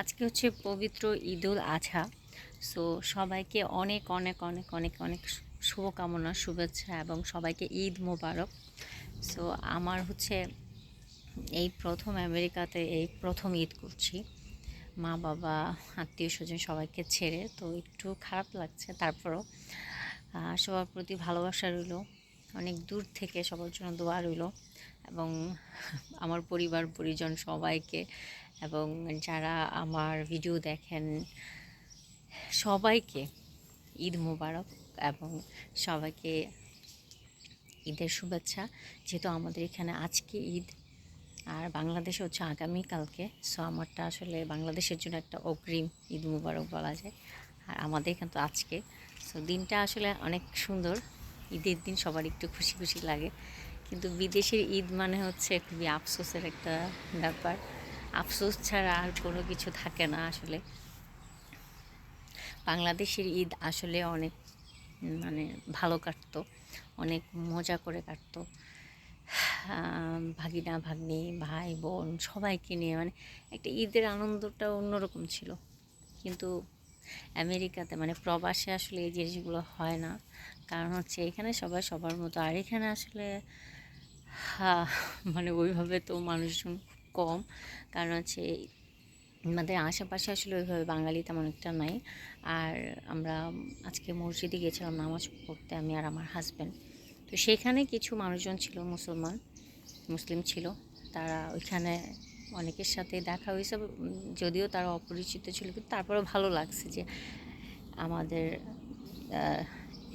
আজকে হচ্ছে পবিত্র ঈদুল আজহা। সো সবাইকে অনেক অনেক অনেক অনেক অনেক শুভকামনা, শুভেচ্ছা এবং সবাইকে ঈদ মোবারক। সো আমার হচ্ছে এই প্রথম আমেরিকাতে এই প্রথম ঈদ করছি। মা, বাবা, আত্মীয় স্বজন সবাইকে ছেড়ে, তো একটু খারাপ লাগছে তারপরও। সবার প্রতি ভালোবাসা রইল। অনেক দূর থেকে সবার জন্য দোয়া রইল এবং আমার পরিবার, পরিজন সবাইকে এবং যারা আমার ভিডিও দেখেন, সবাইকে ঈদ মোবারক এবং সবাইকে ঈদের শুভেচ্ছা। যেহেতু আমাদের এখানে আজকে ঈদ, আর বাংলাদেশে হচ্ছে আগামীকালকে সো আমারটা আসলে বাংলাদেশের জন্য একটা অগ্রিম ঈদ মুবারক বলা যায়। আর আমাদের এখানে তো আজকে সো দিনটা আসলে অনেক সুন্দর। ঈদের দিন সবার একটু খুশি খুশি লাগে। কিন্তু বিদেশের ঈদ মানে হচ্ছে খুবই আফসোসের একটা ব্যাপার। আফসোস ছাড়া আর কোনো কিছু থাকে না আসলে। বাংলাদেশের ঈদ আসলে অনেক মানে ভালো কাটতো অনেক মজা করে কাটতো। ভাগিনা ভাগ্নি ভাই বোন সবাইকে নিয়ে মানে একটা ঈদের আনন্দটা অন্যরকম ছিল। কিন্তু আমেরিকাতে মানে প্রবাসে আসলে এই জিনিসগুলো হয় না। কারণ হচ্ছে এখানে সবাই সবার মতো। আর এখানে আসলে হা, মানে ওইভাবে তো মানুষজন কম। কারণ হচ্ছে আমাদের আশেপাশে আসলে ওইভাবে বাঙালি তেমন একটা নাই। আর আমরা আজকে মসজিদে গিয়েছিলাম, নামাজ পড়তে আমি আর আমার হাজব্যান্ড তো সেখানে কিছু মানুষজন ছিল, মুসলমান, মুসলিম ছিল। তারা ওইখানে অনেকের সাথে দেখা হয়েছে, যদিও তারা অপরিচিত ছিল, কিন্তু তারপরেও ভালো লাগছে যে আমাদের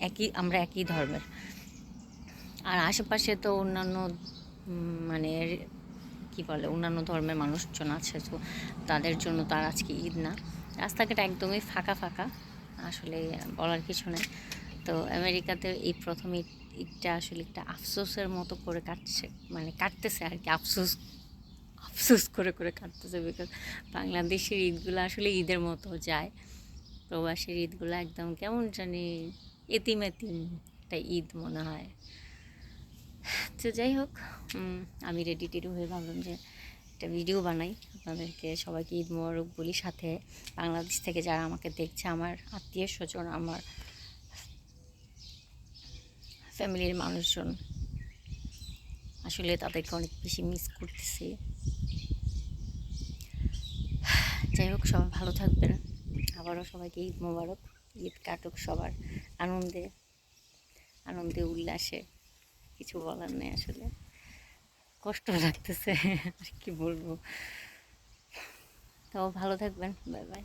একই, আমরা একই ধর্মের। আর আশেপাশে তো অন্যান্য মানে কি বলে, অন্যান্য ধর্মের মানুষজন আছে, তো তাদের জন্য তার আজকে ঈদ না। রাস্তাঘাট একদমই ফাঁকা ফাঁকা, আসলে বলার কিছু নেই। তো আমেরিকাতে এই প্রথম ঈদটা আসলে একটা আফসোসের মতো করে কাটছে মানে কাটতেছে আর কি, আফসোস আফসোস করে করে কাটতেছে বিকজ বাংলাদেশের ঈদগুলো আসলে ঈদের মতো যায়। প্রবাসীর ঈদগুলো একদম কেমন জানি এতিম এতিম একটা ঈদ মনে হয়। তো যাই হোক আমি রেডি টেডি হয়ে ভাবলাম যে একটা ভিডিও বানাই। আপনাদেরকে সবাইকে ঈদ মোবারক বলি। সাথে বাংলাদেশ থেকে যারা আমাকে দেখছে, আমার আত্মীয় স্বজন, আমার ফ্যামিলির মানুষজন, আসলে তাদেরকে অনেক বেশি মিস করতেছি। যাই হোক, সবাই ভালো থাকবেন। আবারও সবাইকে ঈদ মোবারক। ঈদ কাটুক সবার আনন্দে আনন্দে উল্লাসে। কিছু বলার নেই আসলে। কষ্ট লাগতেছে আর কি বলব। তো ভালো থাকবেন বাই বাই।